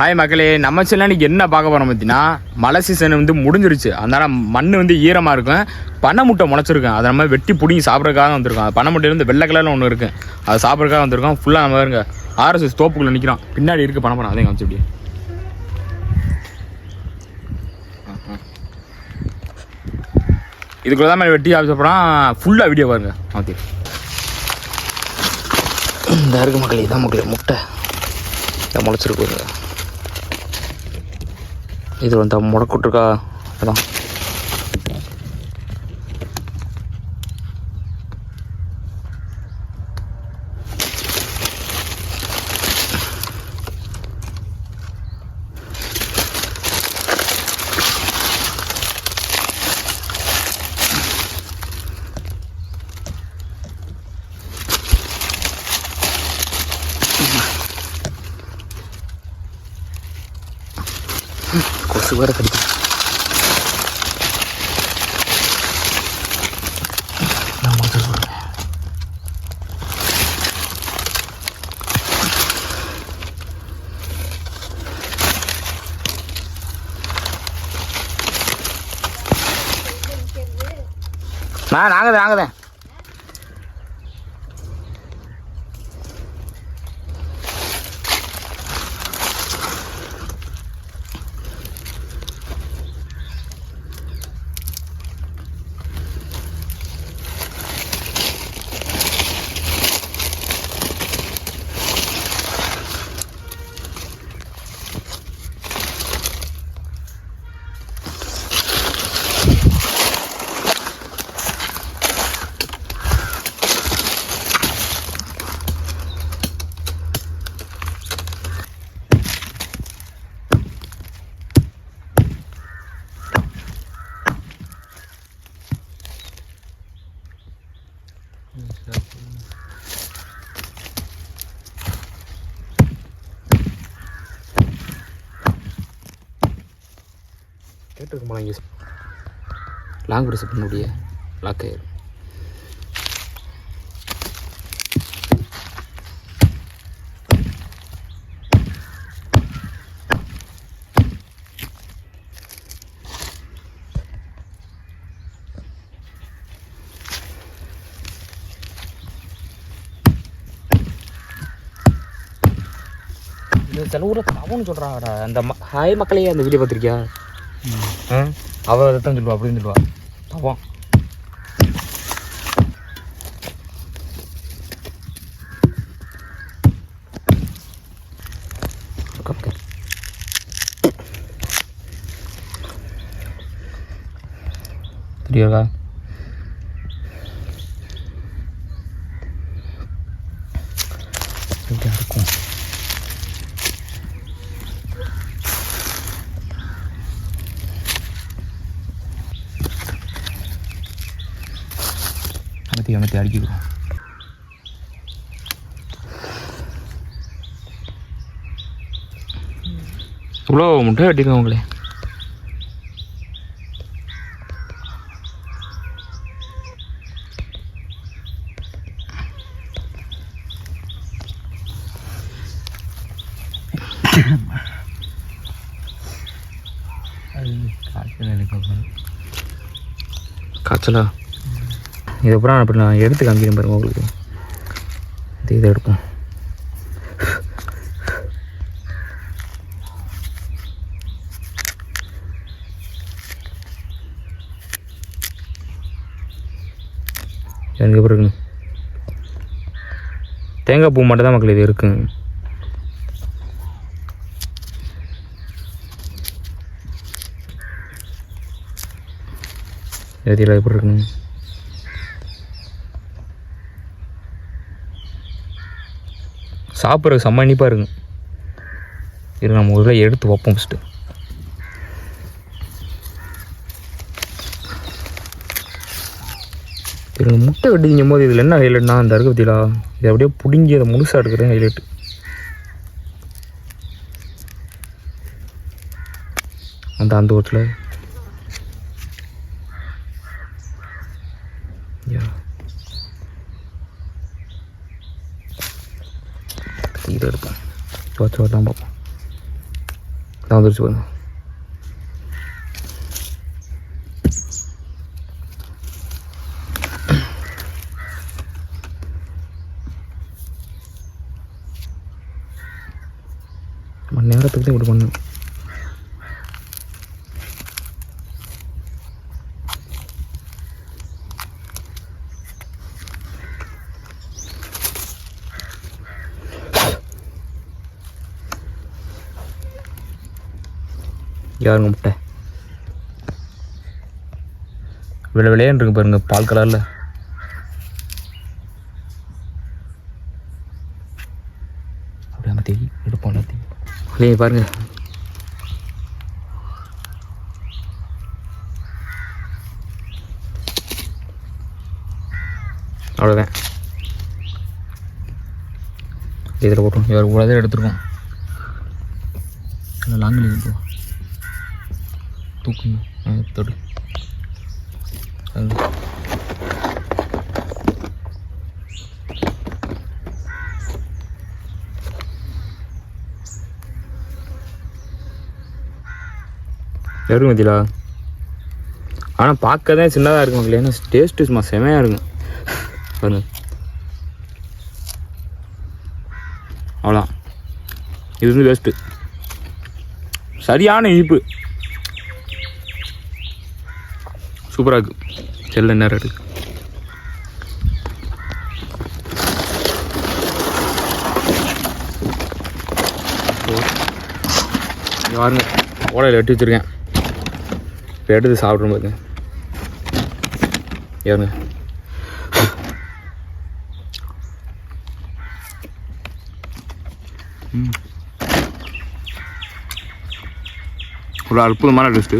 Hi மக்களே. நம்ம செல்லானிக்கு என்ன பார்க்க போகிறோம் பார்த்தீங்கன்னா மழை சீசன் வந்து முடிஞ்சிருச்சு. அதனால் மண் வந்து ஈரமாக இருக்கும். பனை முட்டை முளைச்சிருக்கேன் அதை நம்ம வெட்டி பிடிங்கி சாப்பிட்றதுக்காக வந்திருக்கோம். அது பனை முட்டையில வெள்ளை கலரில் ஒன்று இருக்குது அதை சாப்பிட்றதுக்காக வந்திருக்கோம். ஃபுல்லாக நம்ம இருங்க ஆர்எஸ்எஸ் தோப்புக்குள்ளே நிற்கிறோம் பின்னாடி இருக்குது பனை பணம் அதையும் காமிச்சு அப்படியே இதுக்குள்ள தான் வெட்டி சாப்பிட்றோம் ஃபுல்லாக வீடியோ பாருங்க. ஓகே. இந்த இருக்கு மக்களே. இதான் மக்களே. முட்டை. முளைச்சிருக்கு இது வந்து முடக்குட்ருக்கா அதான். கொசு வேற கடிக்கும் நான் நாங்கள் தான் நாங்கள் தான் கேட்டிருக்குமா இங்கே லாங் ப்ரெஸ் பண்ண லாக் ஆயிரும் சில ஊரில் தவன்னு சொல்கிறாங்கடா அந்த ம ஹாய் மக்களே அந்த வீடியோ பார்த்துருக்கியா? ஆ? அவள் அதை தான் சொல்லுவா அப்படின்னு சொல்லுவா. தவம் ஓகே தெரியாதா? இப்படியா இருக்கும். அமர்த்தி அமர்த்தி அடிக்கிறோம் இவ்வளோ முட்டை வெட்டிருக்கோம் உங்களே. காய்ச்சலா? இதுக்கப்புறம் அப்படி நான் எடுத்து காமிக்கிறேன் பாருங்க உங்களுக்கு. இது இதை எடுப்போம். எனக்கு இருக்குங்க தேங்காய் பூ மட்டும் தான் மக்கள் இது இருக்குங்க எழுதியில் எப்படி இருக்குங்க சாப்பிட்றதுக்கு செம்ம இனிப்பாக இருக்குங்க இது நம்ம ஒரு எடுத்து வைப்போம் ஃபஸ்ட்டு இரு முட்டை வெட்டிக்கும் போது இதில் என்ன ஹைலைட்னா அந்த இருக்கு இதை அப்படியே பிடுங்கி அதை முழுசாக எடுக்கிறேன் ஹைலைட்டு அந்த அந்த ஓட்டில். பார்த்து வரலாம் பார்ப்போம் நான் வந்துருச்சு பாருங்க மணி நேரத்துக்கு தான் இப்படி பண்ணணும் யாருங்க முட்டை. விளை விளையாண்டு இருக்கு பாருங்க பால் கலரில். அப்படியே அங்கே தேடி எடுப்போம் இல்லையே பாருங்க. அவ்வளோதான் இதில் போட்டோம் இவர் கூட எடுத்துருக்கோம். லாங்கில் போ தூக்குங்க. ஆ, தொடு. அது. இருக்கும் மத்தியிலா ஆனால் பார்க்க தான் சின்னதாக இருக்கும் மக்களே ஏன்னா டேஸ்ட்டு சும்மா செமையாக இருக்கும். பாருங்க அவ்வளோதான் இது வந்து வேஸ்ட்டு சரியான இனிப்பு. சூப்பராக இருக்குது செல்ல நேரம் எடுக்கு. பாருங்க ஓலையில் வெட்டி வச்சுருக்கேன். இப்போ எடுத்து சாப்பிட்றோம் பாருங்க. ஏறுங்க ஒரு அற்புதமான டெஸ்ட்டு.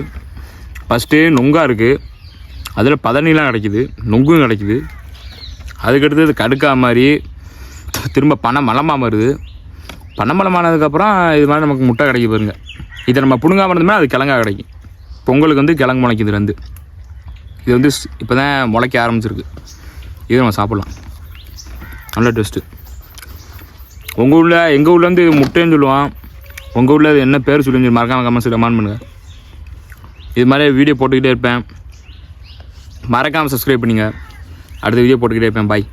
ஃபஸ்ட்டு நொங்காக இருக்குது அதில் பதனிலாம் கிடைக்குது நொங்கும் கிடைக்குது. அதுக்கடுத்தது கடுக்கா மாதிரி திரும்ப பனை மலமாக வருது. பனை மலமானதுக்கப்புறம் இது மாதிரி நமக்கு முட்டை கிடைக்க பாருங்க இதை நம்ம புடுங்காம இருந்தோம்னா அது கிழங்கா கிடைக்கும். பொங்கலுக்கு வந்து கிழங்கு முளைக்குது ரெண்டு. இது வந்து இப்போ தான் முளைக்க ஆரம்பிச்சிருக்கு. இது நம்ம சாப்பிட்லாம். நல்ல டேஸ்ட்டு உங்கள் ஊரில் எங்கள் ஊர்லேருந்து இது முட்டைன்னு சொல்லுவான். உங்கள் ஊரில் அது என்ன பேர் சொல்லி மறக்காம கமெண்ட்ஸ் கமெண்ட் பண்ணுங்கள் இது மாதிரி வீடியோ போட்டுக்கிட்டே இருப்பேன். மறக்காமல் சப்ஸ்கிரைப் பண்ணுங்கள் அடுத்த வீடியோ போட்டுக்கிட்டே இருப்பேன். பாய்